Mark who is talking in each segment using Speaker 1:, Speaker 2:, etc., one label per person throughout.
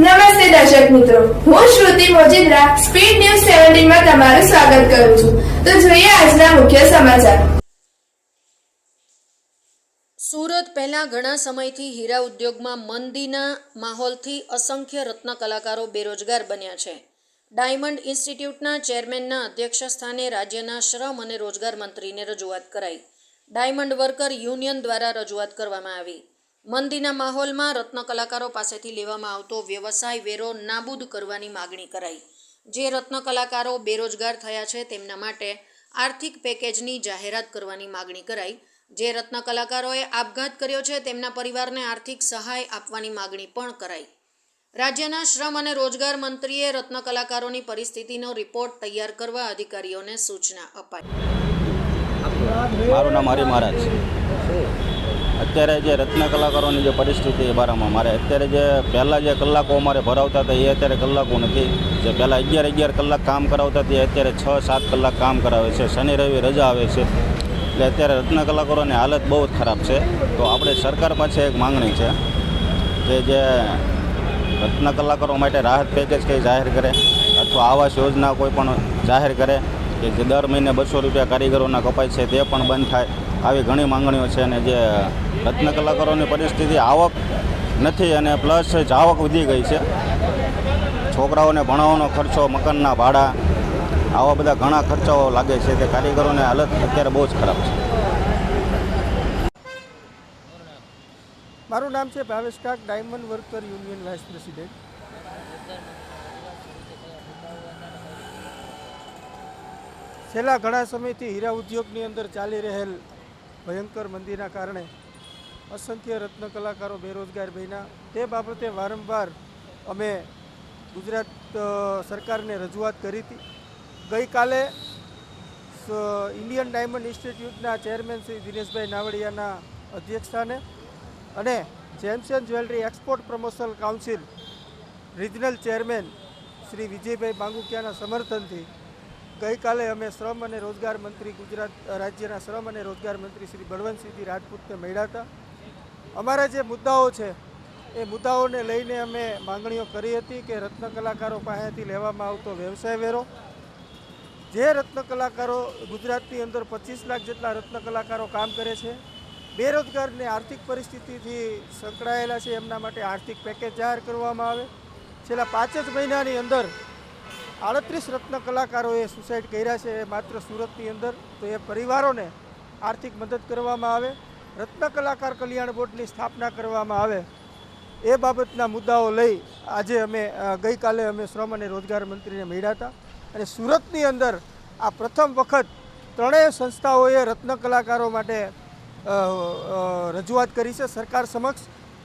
Speaker 1: નમસ્તે દર્શક મિત્રો. હું શ્રુતિ મોજીદ્રા, સ્પીડ ન્યૂઝ સેવન્ટીનમાં તમારું સ્વાગત કરું છું. તો જોઈએ આજના મુખ્ય સમાચાર.
Speaker 2: સુરત પહેલા ઘણા સમયથી હીરા ઉદ્યોગમાં મંદીના માહોલથી અસંખ્ય રત્ન કલાકારો બેરોજગાર બન્યા છે. ડાયમંડ ઇન્સ્ટિટ્યૂટના ચેરમેનના અધ્યક્ષ સ્થાને રાજ્યના શ્રમ અને રોજગાર મંત્રીને રજૂઆત કરાઈ. ડાયમંડ વર્કર યુનિયન દ્વારા રજૂઆત કરવામાં આવી. મંદીના માહોલમાં રત્ન કલાકારો પાસેથી લેવામાં આવતો વ્યવસાય વેરો નાબૂદ કરવાની માગણી કરાઈ. જે રત્ન કલાકારો બેરોજગાર થયા છે તેમના માટે આર્થિક પેકેજની જાહેરાત કરવાની માગણી કરાઈ. જે રત્ન કલાકારોએ આપઘાત કર્યો છે તેમના પરિવારને આર્થિક સહાય આપવાની માગણી પણ કરાઈ. રાજ્યના શ્રમ અને રોજગાર મંત્રીએ રત્ન કલાકારોની પરિસ્થિતિનો રિપોર્ટ તૈયાર કરવા અધિકારીઓને સૂચના અપાઈ.
Speaker 3: મારું નામ હરિ મહારાજ અત્યારે જે રત્ન કલાકારોની જે પરિસ્થિતિ એ બારામાં, મારે અત્યારે જે પહેલાં જે કલાકો અમારે ભરાવતા હતા, એ અત્યારે કલાકો નથી. જે પહેલાં અગિયાર અગિયાર કલાક કામ કરાવતા તે અત્યારે છ સાત કલાક કામ કરાવે છે. શનિ રવિ રજા આવે છે. એટલે અત્યારે રત્ન કલાકારોની હાલત બહુ જ ખરાબ છે. તો આપણે સરકાર પાસે એક માંગણી છે કે જે રત્ન કલાકારો માટે રાહત પેકેજ કંઈ જાહેર કરે અથવા આવાસ યોજના કોઈ પણ જાહેર કરે કે જે દર મહિને બસો રૂપિયા કારીગરોના કપાય છે, તે પણ બંધ થાય. આવી ઘણી માંગણીઓ છે અને જે રત્ન કલાકારોની પરિસ્થિતિ આવક નથી અને પ્લસ જાવક વધી ગઈ છે. છોકરાઓને ભણાવવાનો ખર્ચો, મકાનના ભાડા, આવા બધા ઘણા ખર્ચાઓ લાગે છે તે કારીગરોની હાલત અત્યારે બહુ જ ખરાબ છે.
Speaker 4: મારું નામ છે Bhavesh Kak, diamond worker union vice president. છેલ્લા ઘણા સમયથી હીરા ઉદ્યોગની અંદર ચાલી રહેલ ભયંકર મંદીના કારણે અસંખ્ય રત્ન કલાકારો બેરોજગાર બન્યા. તે બાબતે વારંવાર અમે ગુજરાત સરકારને રજૂઆત કરી હતી. ગઈકાલે ઇન્ડિયન ડાયમંડ ઇન્સ્ટિટ્યૂટના ચેરમેન શ્રી દિનેશભાઈ નાવડિયાના અધ્યક્ષસ્થાને અને gems and jewellery export promotion council regional chairman Shri Vijaybhai બાંગુકિયાના સમર્થનથી ગઈકાલે અમે શ્રમ અને રોજગાર મંત્રી ગુજરાત રાજ્યના શ્રમ અને રોજગાર મંત્રી શ્રી બળવંતસિંહજી રાજપૂતને મળ્યા હતા. અમારા જે મુદ્દાઓ છે, એ મુદ્દાઓને લઈને અમે માંગણીઓ કરી હતી કે રત્ન કલાકારો પાસેથી લેવામાં આવતો વ્યવસાય વેરો, જે રત્ન કલાકારો ગુજરાતની અંદર પચીસ લાખ જેટલા રત્ન કલાકારો કામ કરે છે બેરોજગારને આર્થિક પરિસ્થિતિથી સંકળાયેલા છે, એમના માટે આર્થિક પેકેજ જાહેર કરવામાં આવે. છેલ્લા પાંચ જ મહિનાની અંદર આડત્રીસ રત્ન કલાકારોએ સુસાઇડ કર્યા છે માત્ર સુરતની અંદર, તો એ પરિવારોને આર્થિક મદદ કરવામાં આવે. રત્ન કલાકાર કલ્યાણ બોર્ડની સ્થાપના કરવામાં આવે એ બાબતના મુદ્દાઓ લઈ આજે અમે ગઈકાલે અમે શ્રમ અને રોજગાર મંત્રીને મળ્યા હતા અને સુરતની અંદર આ પ્રથમ વખત ત્રણેય સંસ્થાઓએ રત્ન કલાકારો માટે રજૂઆત કરી છે સરકાર સમક્ષ.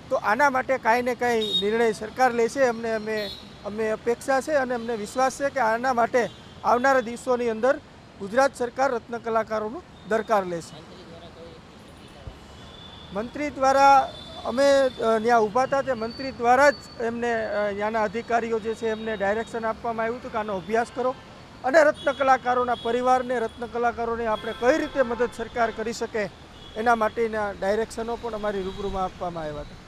Speaker 4: તો આના માટે કાંઈ ને કાંઈ નિર્ણય સરકાર લેશે, અમને, અમે અમે અપેક્ષા છે અને અમને વિશ્વાસ છે કે આના માટે આવનારા દિવસોની અંદર ગુજરાત સરકાર રત્ન કલાકારોનું દરકાર લેશે. મંત્રી દ્વારા અમે ત્યાં ઊભા હતા તે મંત્રી દ્વારા જ એમને ત્યાંના અધિકારીઓ જે છે એમને ડાયરેક્શન આપવામાં આવ્યું હતું કે આનો અભ્યાસ કરો. અને રત્ન કલાકારોના પરિવારને, રત્ન કલાકારોને આપણે કઈ રીતે મદદ સરકાર કરી શકે એના માટેના ડાયરેક્શનો પણ અમારી રૂબરૂમાં આપવામાં આવ્યા હતા.